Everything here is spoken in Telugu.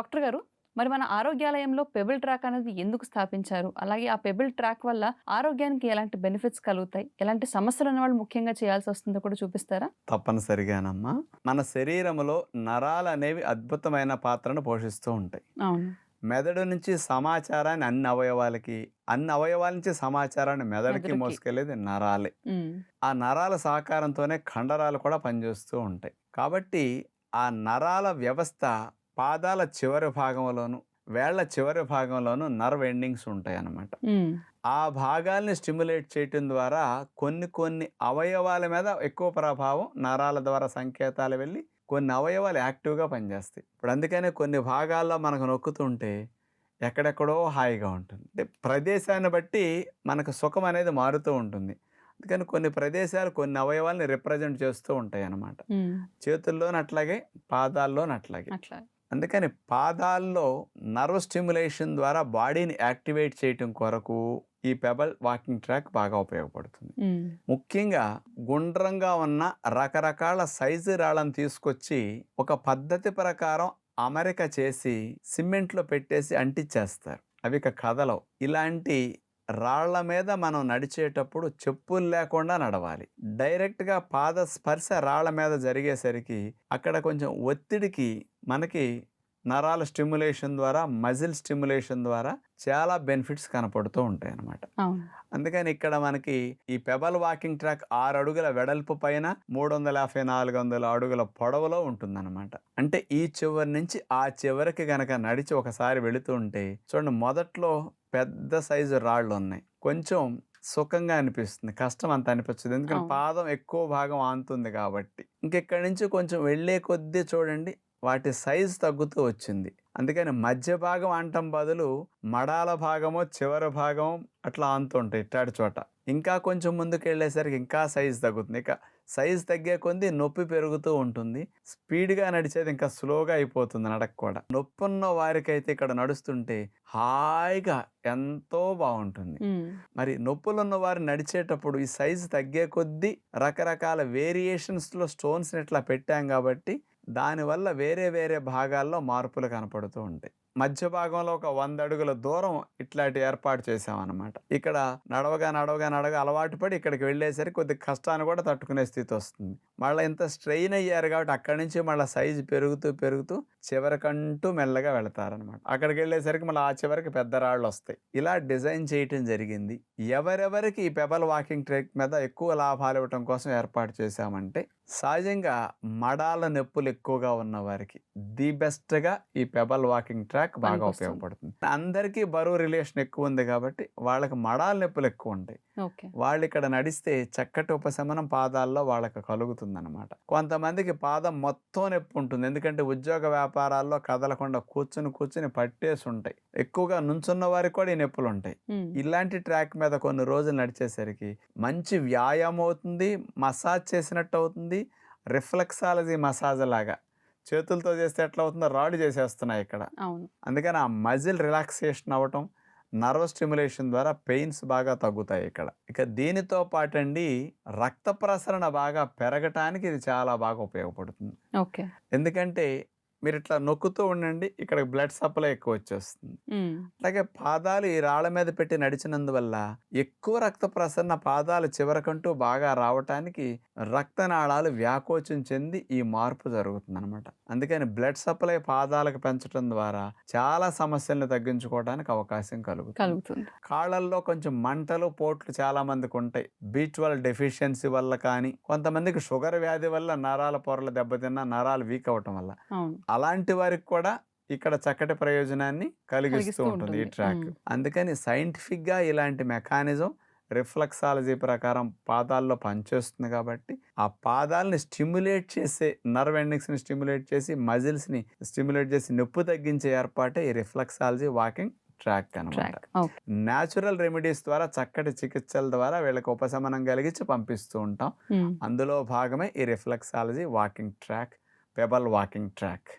డాక్టర్ గారు మరి మన ఆరోగ్యాలయంలో పెబుల్ ట్రాక్ అనేది ఎందుకు స్థాపించారు? అలాగే ఆ పెబుల్ ట్రాక్ వల్ల ఆరోగ్యానికి ఎలాంటి బెనిఫిట్స్ కలుగుతాయి? ఎలాంటి సమస్యలు ఉన్న వాళ్ళు ముఖ్యంగా చేయాల్సి వస్తుందో కూడా చూపిస్తారా? తప్పనిసరిగానమ్మా మన శరీరంలో నరాలు అనేవి అద్భుతమైన పాత్రను పోషిస్తూ ఉంటాయి. అవును. మెదడు నుంచి సమాచారాన్ని అన్ని అవయవాలకి అన్ని అవయవాల నుంచి సమాచారాన్ని మెదడుకి. మోసుకెళ్ళేది నరాలే. ఆ నరాల సహకారంతోనే కండరాలు కూడా పనిచేస్తూ ఉంటాయి. కాబట్టి ఆ నరాల వ్యవస్థ పాదాల చివరి భాగంలోను వేళ్ళ చివరి భాగంలోను నర్వ్ ఎండింగ్స్ ఉంటాయి అన్నమాట ఆ భాగాల్ని స్టిమ్యులేట్ చేయటం ద్వారా కొన్ని కొన్ని అవయవాల మీద ఎక్కువ ప్రభావం నరాల ద్వారా సంకేతాలు వెళ్ళి కొన్ని అవయవాలు యాక్టివ్గా పనిచేస్తాయి. ఇప్పుడు అందుకనే కొన్ని భాగాల్లో మనకు నొక్కుతుంటే ఎక్కడెక్కడో హాయిగా ఉంటుంది. అంటే ప్రదేశాన్ని బట్టి మనకు సుఖం అనేది మారుతూ ఉంటుంది. అందుకని కొన్ని ప్రదేశాలు కొన్ని అవయవాల్ని రిప్రజెంట్ చేస్తూ ఉంటాయి అన్నమాట ఉమ్, చేతుల్లోని అందుకని పాదాల్లో నర్వ్ స్టిమ్యులేషన్ ద్వారా బాడీని యాక్టివేట్ చేయటం కొరకు ఈ పెబల్ వాకింగ్ ట్రాక్ బాగా ఉపయోగపడుతుంది. ముఖ్యంగా గుండ్రంగా ఉన్న రకరకాల సైజు రాళ్ళను తీసుకొచ్చి ఒక పద్ధతి ప్రకారం అమరిక చేసి సిమెంట్లో పెట్టేసి అంటించేస్తారు అవి ఇక కదలవు. ఇలాంటి రాళ్ళ మీద మనం నడిచేటప్పుడు చెప్పులు లేకుండా నడవాలి. డైరెక్ట్గా పాద స్పర్శ రాళ్ళ మీద జరిగేసరికి అక్కడ కొంచెం ఒత్తిడికి మనకి నరాల స్టిమ్యులేషన్ ద్వారా మజిల్ స్టిమ్యులేషన్ ద్వారా చాలా బెనిఫిట్స్ కనపడుతూ ఉంటాయి అన్నమాట అవును. అందుకని ఇక్కడ మనకి ఈ పెబల్ వాకింగ్ ట్రాక్ ఆరు అడుగుల వెడల్పు పైన మూడు వందల యాభై నాలుగు వందల అడుగుల పొడవులో ఉంటుందన్నమాట. అంటే ఈ చివరి నుంచి ఆ చివరికి గనక నడిచి ఒకసారి వెళుతూ ఉంటే చూడండి మొదట్లో పెద్ద సైజు రాళ్ళు ఉన్నాయి. కొంచెం సుఖంగా అనిపిస్తుంది కష్టం అంత అనిపించదు ఎందుకంటే. పాదం ఎక్కువ భాగం ఆనుతుంది కాబట్టి. ఇంకెక్కడి నుంచి కొంచెం వెళ్ళే కొద్దీ చూడండి వాటి సైజు తగ్గుతూ వచ్చింది. అందుకని మధ్య భాగం అంటం బదులు మడాల భాగమో చివరి భాగం అట్లా ఆనుతుంటాయి ఇట్టాటి చోట. ఇంకా కొంచెం ముందుకు వెళ్ళేసరికి ఇంకా సైజు తగ్గుతుంది. ఇక సైజు తగ్గే కొంది నొప్పి పెరుగుతూ ఉంటుంది. స్పీడ్గా నడిచేది ఇంకా స్లోగా అయిపోతుంది నడక కూడా నొప్పి ఉన్న వారికైతే ఇక్కడ నడుస్తుంటే హాయిగా ఎంతో బాగుంటుంది. మరి నొప్పులు ఉన్న వారు నడిచేటప్పుడు ఈ సైజు తగ్గే కొద్దీ రకరకాల వేరియేషన్స్లో స్టోన్స్ని ఇట్లా పెట్టాం కాబట్టి దానివల్ల వేరే వేరే భాగాల్లో మార్పులు కనపడుతూ ఉంటాయి. మధ్య భాగంలో ఒక వంద అడుగుల దూరం ఇట్లాంటి ఏర్పాటు చేసామన్నమాట ఇక్కడ నడవగా నడవగా నడవగా అలవాటు పడి ఇక్కడికి వెళ్ళేసరికి కొద్ది కష్టాన్ని కూడా తట్టుకునే స్థితి వస్తుంది. మళ్ళీ ఇంత స్ట్రెయిన్ అయ్యారు కాబట్టి అక్కడి నుంచి మళ్ళీ సైజు పెరుగుతూ పెరుగుతూ చివరికంటూ మెల్లగా వెళతారనమాట అక్కడికి వెళ్ళేసరికి మళ్ళీ ఆ చివరికి పెద్ద రాళ్ళు వస్తాయి ఇలా డిజైన్ చేయటం జరిగింది. ఎవరెవరికి ఈ పెబల్ వాకింగ్ ట్రెక్ మీద ఎక్కువ లాభాలు ఇవ్వటం కోసం ఏర్పాటు చేశామంటే సహజంగా మడాల నొప్పులు ఎక్కువగా ఉన్న వారికి ది బెస్ట్గా ఈ పెబల్ వాకింగ్ ట్రాక్ బాగా. ఉపయోగపడుతుంది. అందరికీ బరువు రిలేషన్ ఎక్కువ ఉంది కాబట్టి వాళ్ళకి మడాల నొప్పులు ఎక్కువ ఉంటాయి. వాళ్ళు ఇక్కడ నడిస్తే చక్కటి ఉపశమనం పాదాల్లో వాళ్ళకి కలుగుతుంది అనమాట కొంతమందికి పాదం మొత్తం నొప్పి ఉంటుంది. ఎందుకంటే ఉద్యోగ వ్యాపారాల్లో కదలకుండా కూర్చుని కూర్చుని పట్టేసి ఉంటాయి ఎక్కువగా నుంచున్న వారికి కూడా ఈ నొప్పులు ఉంటాయి ఇలాంటి ట్రాక్ మీద కొన్ని రోజులు నడిచేసరికి మంచి వ్యాయామం అవుతుంది మసాజ్ చేసినట్టు అవుతుంది రిఫ్లెక్సాలజీ మసాజ్ లాగా. చేతులతో చేస్తే ఎట్లా అవుతుందో రాడ్ చేసేస్తున్నాయి ఇక్కడ. అందుకని ఆ మజిల్ రిలాక్సేషన్ అవ్వటం నర్వ్ స్టిమ్యులేషన్ ద్వారా పెయిన్స్ బాగా తగ్గుతాయి ఇక్కడ. ఇక దీనితో పాటండి రక్త ప్రసరణ బాగా పెరగటానికి ఇది చాలా బాగా ఉపయోగపడుతుంది. ఓకే. ఎందుకంటే మీరు ఇట్లా నొక్కుతూ ఉండండి ఇక్కడ బ్లడ్ సప్లై ఎక్కువ వచ్చేస్తుంది అలాగే పాదాలు ఈ రాళ్ళ మీద పెట్టి నడిచినందువల్ల ఎక్కువ రక్త ప్రసరణ పాదాలు చివరకంటూ బాగా రావటానికి రక్తనాళాలు వ్యాకోచం చెంది ఈ మార్పు జరుగుతుంది అనమాట అందుకని బ్లడ్ సప్లై పాదాలకు పెంచడం ద్వారా చాలా సమస్యలను తగ్గించుకోవడానికి అవకాశం కలుగుతుంది. కాళ్ళల్లో కొంచెం మంటలు పోట్లు చాలా మందికి ఉంటాయి. బీ ట్వెల్వ్ డెఫిషియన్సీ వల్ల కానీ కొంతమందికి షుగర్ వ్యాధి వల్ల నరాల పొరలు దెబ్బతిన్న నరాలు వీక్ అవటం వల్ల. అలాంటి వారికి కూడా ఇక్కడ చక్కటి ప్రయోజనాన్ని కలిగిస్తూ ఉంటుంది ఈ. ట్రాక్. అందుకని scientific గా ఇలాంటి మెకానిజం రిఫ్లెక్సాలజీ ప్రకారం పాదాల్లో పనిచేస్తుంది కాబట్టి ఆ పాదాలని స్టిమ్యులేట్ చేసే నర్వ్ ఎండింగ్స్ని స్టిమ్యులేట్ చేసి మజిల్స్ని స్టిమ్యులేట్ చేసి నొప్పి తగ్గించే ఏర్పాటే ఈ రిఫ్లెక్సాలజీ వాకింగ్ ట్రాక్ అనమాట న్యాచురల్ రెమెడీస్ ద్వారా చక్కటి చికిత్సల ద్వారా వీళ్ళకి ఉపశమనం కలిగించి పంపిస్తూ ఉంటాం. అందులో భాగమే ఈ reflexology walking track pebble walking track